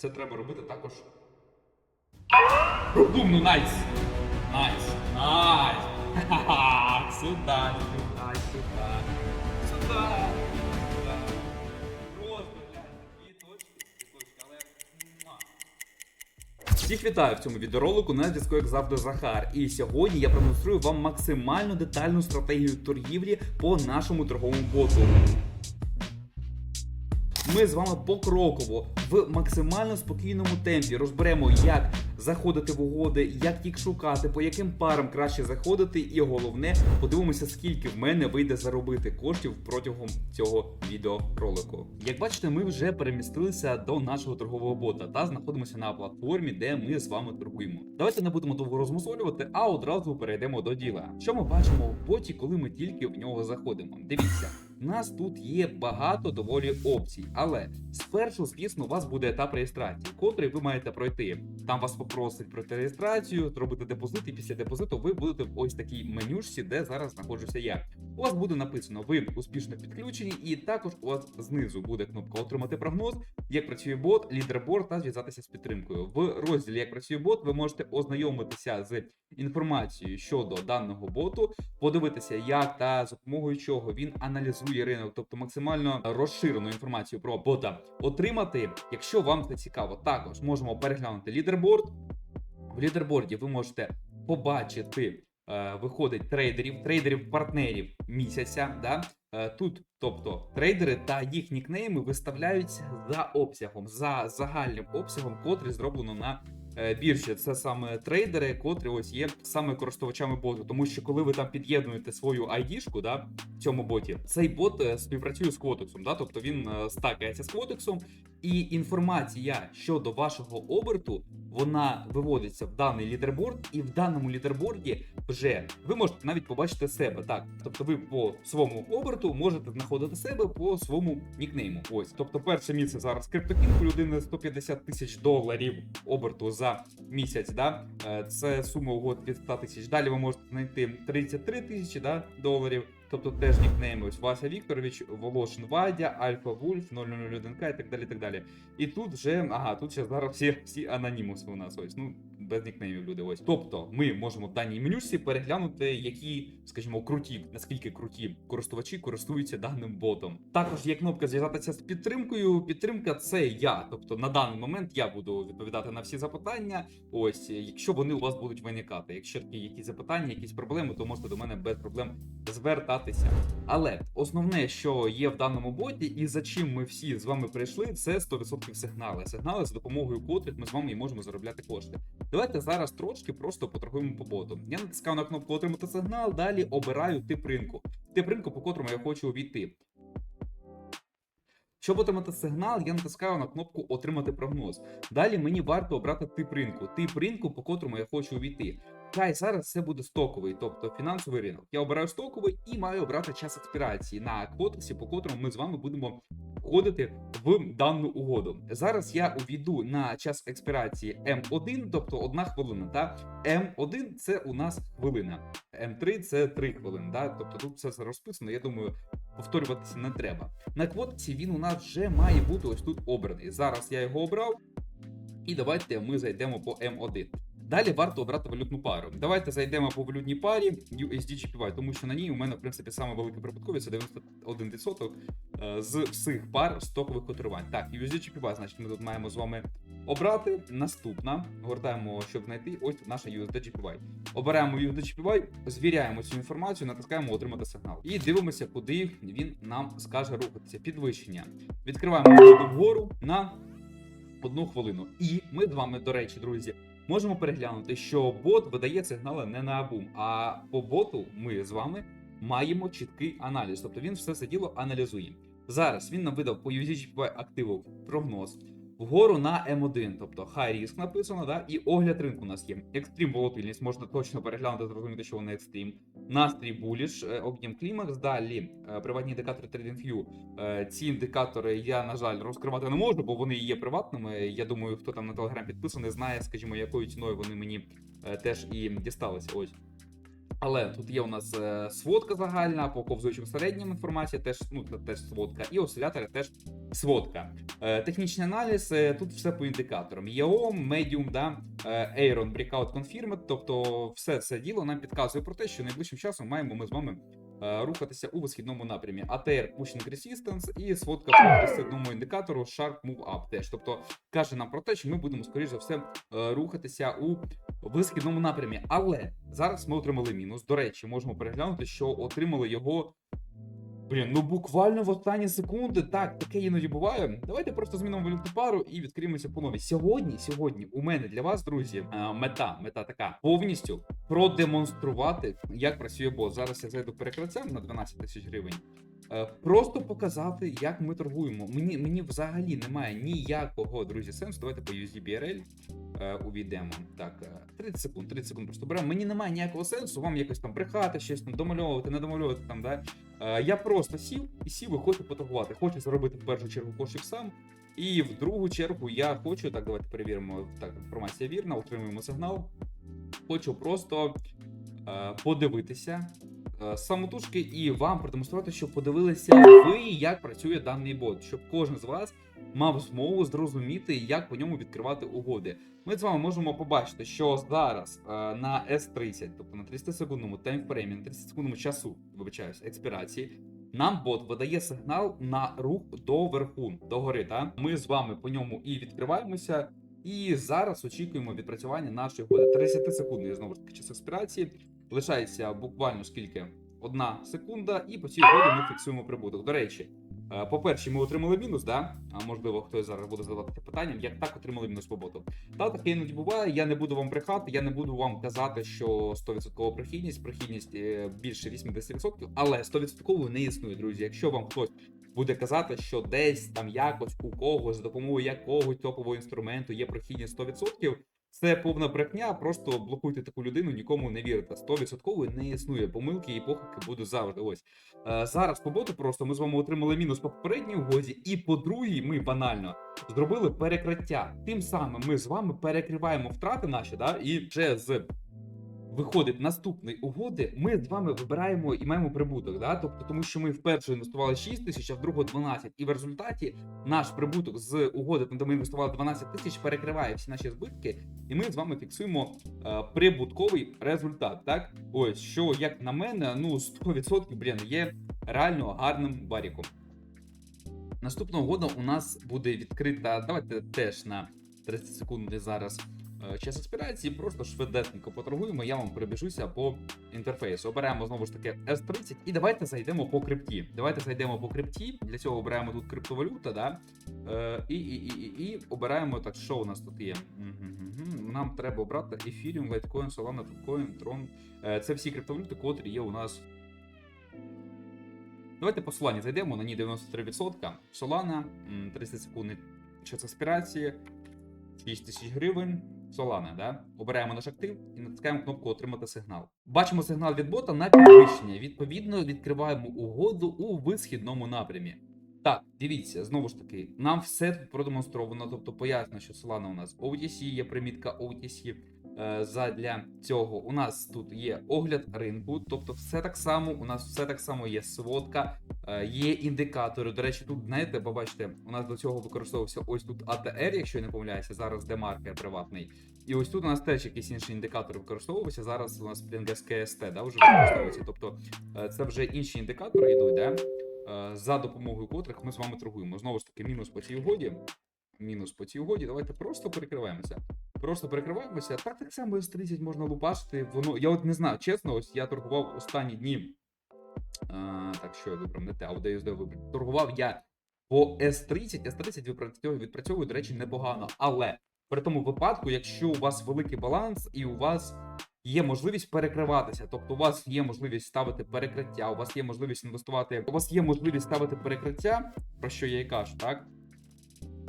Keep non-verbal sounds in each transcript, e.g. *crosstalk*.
це треба робити також. Бум, ну найс! Найс! Найс! Ха-ха-ха! *laughs* Сюда, сюда, сюда. Сюда! Сюда. Точки, точки, але. Всіх вітаю в цьому відеоролику на зв'язку, як завжди, Захар. І сьогодні я продемонструю вам максимально детальну стратегію торгівлі по нашому торговому боту. Ми з вами покроково в максимально спокійному темпі розберемо, як заходити в угоди, як їх шукати, по яким парам краще заходити, і головне, подивимося, скільки в мене вийде заробити коштів протягом цього відеоролику. Як бачите, ми вже перемістилися до нашого торгового бота та знаходимося на платформі, де ми з вами торгуємо. Давайте не будемо довго розмусолювати, а одразу перейдемо до діла. Що ми бачимо в боті, коли ми тільки в нього заходимо? Дивіться. У нас тут є багато доволі опцій, але спершу, звісно, у вас буде етап реєстрації, котрий ви маєте пройти. Там вас попросить пройти реєстрацію, зробити депозит, і після депозиту ви будете в ось такій менюшці, де зараз знаходжуся я. У вас буде написано, ви успішно підключені, і також у вас знизу буде кнопка Отримати прогноз, як працює бот, лідерборд та зв'язатися з підтримкою. В розділі Як працює бот, ви можете ознайомитися з інформацією щодо даного боту, подивитися, як та за допомогою чого він аналізує ринок, тобто максимально розширену інформацію про бота отримати, якщо вам це цікаво. Також можемо переглянути лідерборд. В лідерборді ви можете побачити. Е, Виходить трейдерів, трейдерів-партнерів місяця. Да? Е, Тут, тобто, трейдери та їх нікнейми виставляються за обсягом, за загальним обсягом, котрий зроблено на е, біржі. Це саме трейдери, котрі ось є саме користувачами боту. Тому що коли ви там під'єднуєте свою ID-шку, да, в цьому боті, цей бот співпрацює з Quotexом, да, тобто він стакається з Quotexом, і інформація щодо вашого оберту вона виводиться в даний лідерборд, і в даному лідерборді вже ви можете навіть побачити себе. Так, тобто ви по своєму оберту можете знаходити себе по своєму нікнейму. Ось, тобто, перше місце зараз криптокінг у людини 150 тисяч доларів оберту за місяць. Да? Е, Це сума угод від 100 тисяч. Далі ви можете знайти 33 тисячі да, доларів. Тобто теж нікнейми ось Вася Вікторович, Волошин Вадя, Альфа Вульф, 001К і так далі. і так далі. І тут вже, ага, тут ще зараз всі, всі анонімуси у нас ось. Ну, без нікнеймів люди ось. Тобто, ми можемо в даній менюшці переглянути, які, скажімо, круті, наскільки круті користувачі користуються даним ботом. Також є кнопка зв'язатися з підтримкою. Підтримка це я. Тобто на даний момент я буду відповідати на всі запитання. Ось, якщо вони у вас будуть виникати. Якщо такі якісь запитання, якісь проблеми, то можете до мене без проблем звертатися. Але основне, що є в даному боті, і за чим ми всі з вами прийшли, це 100% сигнали. Сигнали, за допомогою котрих ми з вами можемо заробляти кошти. Давайте зараз трошки просто поторгуємо по боту. Я натискаю на кнопку отримати сигнал, далі обираю тип ринку. Тип ринку, по котрому я хочу увійти. Щоб отримати сигнал, я натискаю на кнопку Отримати прогноз. Далі мені варто обрати тип ринку, тип ринку, по котрому я хочу увійти. Хай зараз це буде стоковий, тобто фінансовий ринок. Я обираю стоковий і маю обрати час експірації на квотексі, по котрому ми з вами будемо входити в дану угоду. Зараз я увійду на час експірації М1, тобто одна хвилина. Та М1 це у нас хвилина, М3 це 3 хвилини. Да? Тобто тут все розписано. Я думаю, повторюватися не треба. На квотці він у нас вже має бути ось тут обраний. Зараз я його обрав. І давайте ми зайдемо по М1. Далі варто обрати валютну пару. Давайте зайдемо по валютній парі USD-GPY, тому що на ній у мене, в принципі, саме велика прибутковість це 91% е, з всіх пар стокових котирувань. Так, USD-GPY, значить, ми тут маємо з вами обрати. Наступна. Гортаємо, щоб знайти. Ось наша USD-GPY. Обираємо USD-GPY, звіряємо цю інформацію, натискаємо отримати сигнал. І дивимося, куди він нам скаже рухатися. Підвищення. Відкриваємо вгору на одну хвилину. І ми з вами, до речі, друзі, можемо переглянути, що бот видає сигнали не на абум, а по боту ми з вами маємо чіткий аналіз. Тобто він все це діло аналізує. Зараз він нам видав по USDGPY активу прогноз. Вгору на М1, тобто high risk написано, да? і огляд ринку у нас є. Екстрім волатильність, можна точно переглянути, зрозуміти, що вони екстрім. Настрій буліш, е, огнім клімакс, далі е, приватні індикатори TradingView. Е, Ці індикатори я, на жаль, розкривати не можу, бо вони є приватними. Я думаю, хто там на телеграм підписаний, знає, скажімо, якою ціною вони мені теж і дісталися. Ось. Але тут є у нас е, сводка загальна, по ковзуючим середнім інформація, теж, ну, теж сводка, і осцилятори теж сводка. Е, технічний аналіз, е, тут все по індикаторам. ЄО, Medium, да, Aeron, Breakout Confirmed, тобто все це діло нам підказує про те, що найближчим часом маємо ми з вами рухатися у висхідному напрямі. ATR Pushing Resistance і сводка по присадному індикатору Sharp Move Up теж. Тобто каже нам про те, що ми будемо, скоріш за все, е, рухатися у висхідному напрямі. Але зараз ми отримали мінус. До речі, можемо переглянути, що отримали його. Блін, ну буквально в останні секунди. Так, таке іноді буває. Давайте просто змінимо валюту пару і відкриємося по новій. Сьогодні, сьогодні, у мене для вас, друзі, е, мета, мета така повністю продемонструвати, як працює бот. Зараз я зайду перекрицем на 12 тисяч гривень. Е, Просто показати, як ми торгуємо. Мені мені взагалі немає ніякого друзі сенсу. Давайте по USDBRL е, увійдемо. Так, е, 30 секунд, 30 секунд просто беремо. Мені немає ніякого сенсу вам якось там брехати, щось там домальовувати, не домальовувати там. Да? Е, Я просто сів і сів і хочу поторгувати. Хочу заробити в першу чергу кошик сам. І в другу чергу я хочу, так, давайте перевіримо. Так, інформація вірна, отримуємо сигнал. Хочу просто е, подивитися е, самотужки і вам продемонструвати, щоб подивилися ви, як працює даний бот, щоб кожен з вас мав змогу зрозуміти, як по ньому відкривати угоди. Ми з вами можемо побачити, що зараз е, на S30, тобто на 30 секундному таймфреймі, на 30 секундному часу, вибачаюсь, експірації, нам бот видає сигнал на рух до верху, до гори. Та? Ми з вами по ньому і відкриваємося. І зараз очікуємо відпрацювання нашої угоди. 30 секунд, знову ж таки, час експірації. Лишається буквально скільки? Одна секунда, і по цій угоді ми фіксуємо прибуток. До речі, е, по-перше, ми отримали мінус, да? А можливо, хтось зараз буде задавати питанням, як так отримали мінус по боту. Та таке іноді буває. Я не буду вам брехати, я не буду вам казати, що 100% прихідність, прихідність е, більше 80%, але 100% не існує, друзі. Якщо вам хтось буде казати, що десь там якось у когось за допомогою якогось топового інструменту є прохідність 100%, це повна брехня, просто блокуйте таку людину, нікому не вірите. 100% не існує. Помилки і похибки буде завжди. Ось е, зараз по боту просто ми з вами отримали мінус по попередній угоді, і по другій ми банально зробили перекриття. Тим самим ми з вами перекриваємо втрати наші, да, і вже з виходить наступної угоди, ми з вами вибираємо і маємо прибуток. Да? Тобто, тому що ми вперше інвестували 6 тисяч, а в другу 12. І в результаті наш прибуток з угоди, там де ми інвестували 12 тисяч, перекриває всі наші збитки, і ми з вами фіксуємо е, прибутковий результат. Так, ось що як на мене, ну 100% блін, є реально гарним варіком. Наступна угода у нас буде відкрита. Давайте теж на 30 секунд зараз час експірації. Просто швидесенько поторгуємо. Я вам перебіжуся по інтерфейсу. Обираємо знову ж таки S30 і давайте зайдемо по крипті. Давайте зайдемо по крипті. Для цього обираємо тут криптовалюта, да? Е, і, і, і, і, і обираємо так, що у нас тут є. Нам треба обрати Ethereum, Litecoin, Solana, Bitcoin, Tron. Е, Це всі криптовалюти, котрі є у нас Давайте по Solana зайдемо на ній 93%. Solana, 30 секунд час аспірації, 6 тисяч гривень. Solana, да? Обираємо наш актив і натискаємо кнопку Отримати сигнал. Бачимо сигнал від бота на підвищення. Відповідно, відкриваємо угоду у висхідному напрямі. Так, дивіться, знову ж таки, нам все тут продемонстровано, тобто пояснено, що Solana у нас OTC, є примітка OTC. Е, Задля цього у нас тут є огляд ринку, тобто все так само, у нас все так само є сводка, е, є індикатори. До речі, тут знаєте, побачите, у нас до цього використовувався ось тут ATR, якщо я не помиляюся, зараз демаркер приватний. І ось тут у нас теж якісь інші індикатори використовувалися. Зараз у нас КСТ, да, вже використовується. Тобто е, це вже інші індикатори йдуть, да, за допомогою котрих ми з вами торгуємо. Знову ж таки, мінус по цій угоді. Мінус по цій угоді. Давайте просто перекриваємося. Просто перекриваємося. Так так само S30 можна лупашити. Воно. Я от не знаю, чесно, ось я торгував останні дні. А, так, що я вибрав не те, а USD вибрав. Торгував я по S30, S30 відпрацьовує, відпрацьовує, до речі, непогано. Але при тому випадку, якщо у вас великий баланс і у вас є можливість перекриватися, тобто у вас є можливість ставити перекриття, у вас є можливість інвестувати, у вас є можливість ставити перекриття, про що я і кажу, так?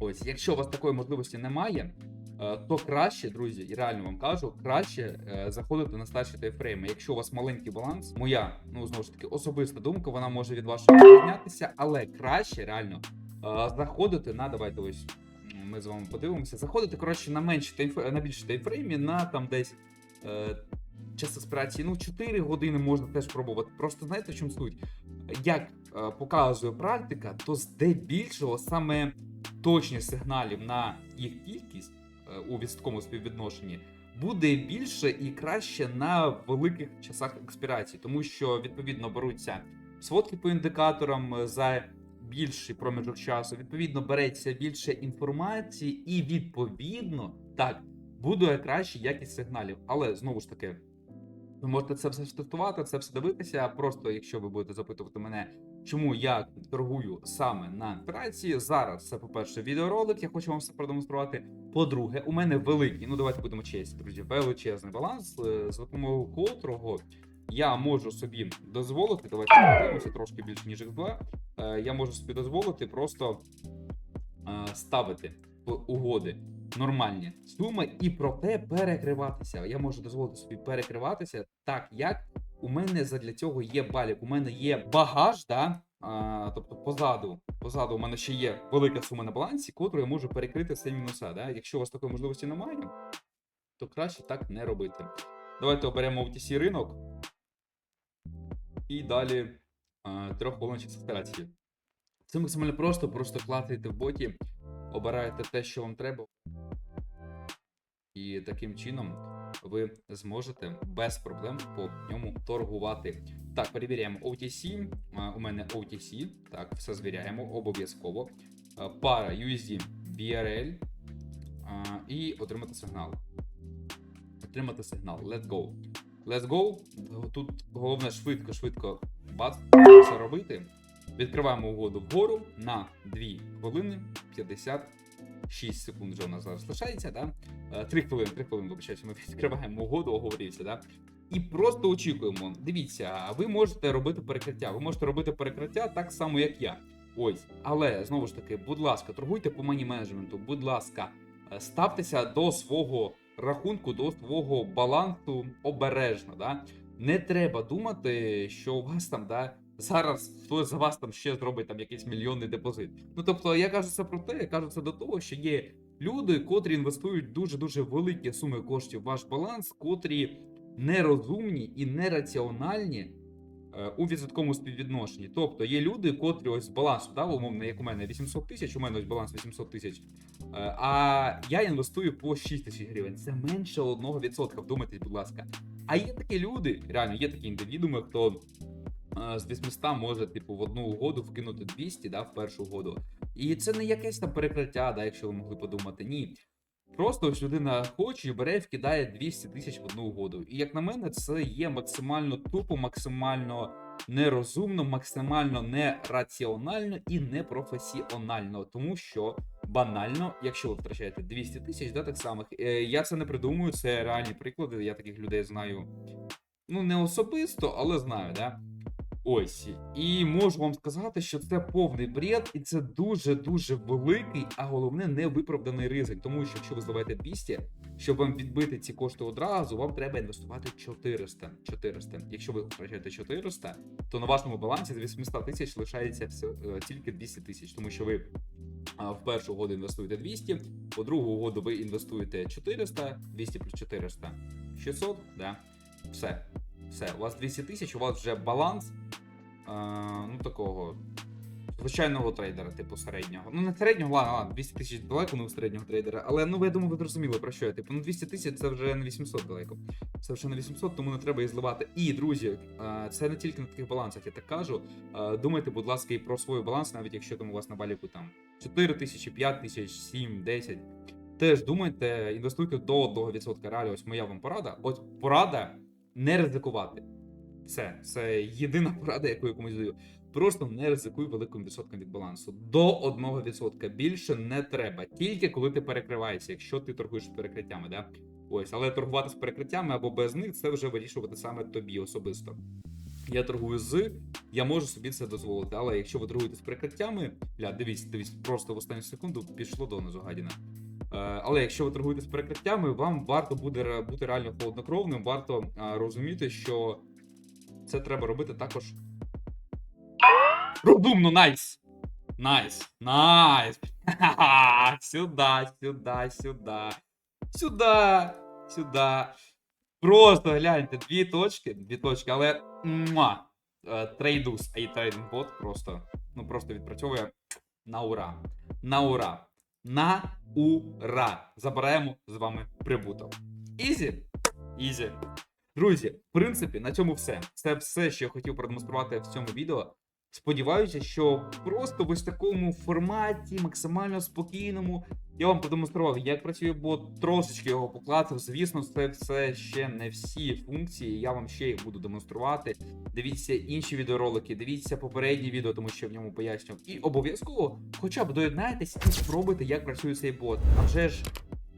Ось, якщо у вас такої можливості немає, е, то краще, друзі, і реально вам кажу, краще е, заходити на старші тайфрейми. Якщо у вас маленький баланс, моя, ну знову ж таки, особиста думка, вона може від вашого відрізнятися, але краще реально е, заходити на давайте ось. Ми з вами подивимося. Заходити, коротше, на менші тайф... на більші тайфреймі, на там десь е, час експірації, ну 4 години можна теж пробувати. Просто знаєте, в чому суть? Як е, показує практика, то здебільшого саме точність сигналів на їх кількість е, у відсотковому співвідношенні буде більше і краще на великих часах експірації, тому що відповідно беруться сводки по індикаторам е, за більший проміжок часу. Відповідно, береться більше інформації, і відповідно так буде краща якість сигналів. Але знову ж таки, ви можете це все тестувати, це все дивитися. Просто якщо ви будете запитувати мене, чому я торгую саме на операції. Зараз це, по-перше, відеоролик, я хочу вам все продемонструвати. По-друге, у мене великий, ну давайте будемо чесні, друзі, величезний баланс, е, за допомогою котрого я можу собі дозволити. Давайте подивимося трошки більше, ніж X2. Е, Я можу собі дозволити просто е, ставити угоди нормальні суми і проте перекриватися. Я можу дозволити собі перекриватися так, як у мене задля цього є балік. У мене є багаж, да? а, тобто позаду. Позаду у мене ще є велика сума на балансі, котру я можу перекрити все мінуса. Да? Якщо у вас такої можливості немає, то краще так не робити. Давайте оберемо OTC ринок. І далі а, трьох хвилиночок сестерації. Це максимально просто, просто клацаєте в боті, обираєте те, що вам треба. І таким чином ви зможете без проблем по ньому торгувати. Так, перевіряємо OTC. У мене OTC. Так, все звіряємо обов'язково. Пара USD BRL. І отримати сигнал. Отримати сигнал. Let's go. Let's go. Тут головне швидко, швидко бац, все робити. Відкриваємо угоду вгору на 2 хвилини 56 секунд вже у нас зараз лишається. Да? 3 хвилини, 3 хвилини, вибачаюся, ми відкриваємо угоду, оговорився, да? І просто очікуємо. Дивіться, ви можете робити перекриття. Ви можете робити перекриття так само, як я. Ось, але знову ж таки, будь ласка, торгуйте по мані менеджменту, будь ласка, е, ставтеся до свого рахунку, до свого балансу обережно. Да? Не треба думати, що у вас там да, зараз хтось за вас там ще зробить там якийсь мільйонний депозит. Ну тобто, я кажу це про те, я кажу це до того, що є люди, котрі інвестують дуже дуже великі суми коштів в ваш баланс, котрі нерозумні і нераціональні е, у відсотковому співвідношенні. Тобто є люди, котрі ось з балансу, да, умовно, як у мене 800 тисяч, у мене ось баланс 800 тисяч. Е, А я інвестую по 6 тисяч гривень. Це менше 1%, вдумайтесь, будь ласка. А є такі люди, реально, є такі індивідууми, хто з 800 може, типу, в одну угоду вкинути 200, да, в першу угоду. І це не якесь там перекриття, да, якщо ви могли подумати. Ні. Просто ось людина хоче і бере і вкидає 200 тисяч в одну угоду. І як на мене, це є максимально тупо, максимально нерозумно, максимально нераціонально і непрофесіонально. Тому що банально, якщо ви втрачаєте 200 тисяч, да, так самих, е, я це не придумую, це реальні приклади. Я таких людей знаю. Ну, не особисто, але знаю, да. Ось. І можу вам сказати, що це повний бред, і це дуже-дуже великий, а головне невиправданий ризик. Тому що якщо ви зливаєте 200, щоб вам відбити ці кошти одразу, вам треба інвестувати 400. 400. Якщо ви втрачаєте 400, то на вашому балансі з 800 тисяч лишається все, е, тільки 200 тисяч, тому що ви в першу угоду інвестуєте 200, у другу угоду ви інвестуєте 400, 200 плюс 400, 600, да? Все. Все, у вас 200 тисяч, у вас вже баланс ну такого звичайного трейдера, типу середнього. Ну, не середнього, ладно, ладно, 200 тисяч далеко не у середнього трейдера, але ну я думаю, ви зрозуміли про що я. Типу, ну 200 тисяч це вже не 800 далеко. Це вже не 800, тому не треба їх зливати. І, друзі, це не тільки на таких балансах, я так кажу. Думайте, будь ласка, і про свій баланс, навіть якщо там у вас на баліку там 4 тисячі, 5 тисяч, 7, 10. Теж думайте, інвестуйте до 1% реалі. Ось моя вам порада. От порада не ризикувати. Все, це єдина порада, яку я комусь даю. Просто не ризикуй великим відсотком від балансу. До 1% більше не треба. Тільки коли ти перекриваєшся, якщо ти торгуєш з перекриттями, да? Ось, але торгувати з перекриттями або без них це вже вирішувати саме тобі особисто. Я торгую з, я можу собі це дозволити. Але якщо ви торгуєте з перекриттями, бля, дивіться, дивіться, просто в останню секунду пішло донизу гадіна. Е, Але якщо ви торгуєте з перекриттями, вам варто буде бути реально холоднокровним, варто розуміти, що це треба робити також. Розумно, найс! Найс! Найс! *laughs* Сюда, сюда, сюда. Сюда! Сюда. Просто гляньте, дві точки, дві точки, але муа, трейдус, а трейдинг бот просто, ну просто відпрацьовує на ура. На ура. На ура. Забираємо з вами прибуток. Ізі. Ізі. Друзі, в принципі, на цьому все. Це все, що я хотів продемонструвати в цьому відео. Сподіваюся, що просто в ось такому форматі, максимально спокійному, я вам продемонстрував, як працює бот, трошечки його поклацав. Звісно, це все ще не всі функції. Я вам ще їх буду демонструвати. Дивіться інші відеоролики, дивіться попередні відео, тому що я в ньому пояснював. І обов'язково, хоча б доєднайтесь і спробуйте, як працює цей бот. А вже ж,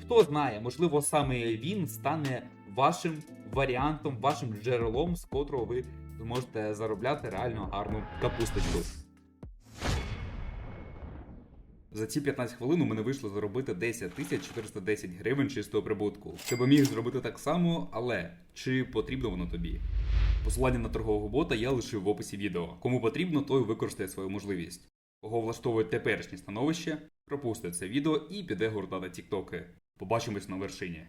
хто знає, можливо, саме він стане вашим варіантом, вашим джерелом, з котрого ви зможете заробляти реально гарну капусточку. За ці 15 хвилин у мене вийшло заробити 10 тисяч 410 гривень чистого прибутку. Ти би міг зробити так само, але чи потрібно воно тобі? Посилання на торгового бота я лишив в описі відео. Кому потрібно, той використає свою можливість. Кого влаштовує теперішнє становище, пропустить це відео і піде гуртати тіктоки. Побачимось на вершині.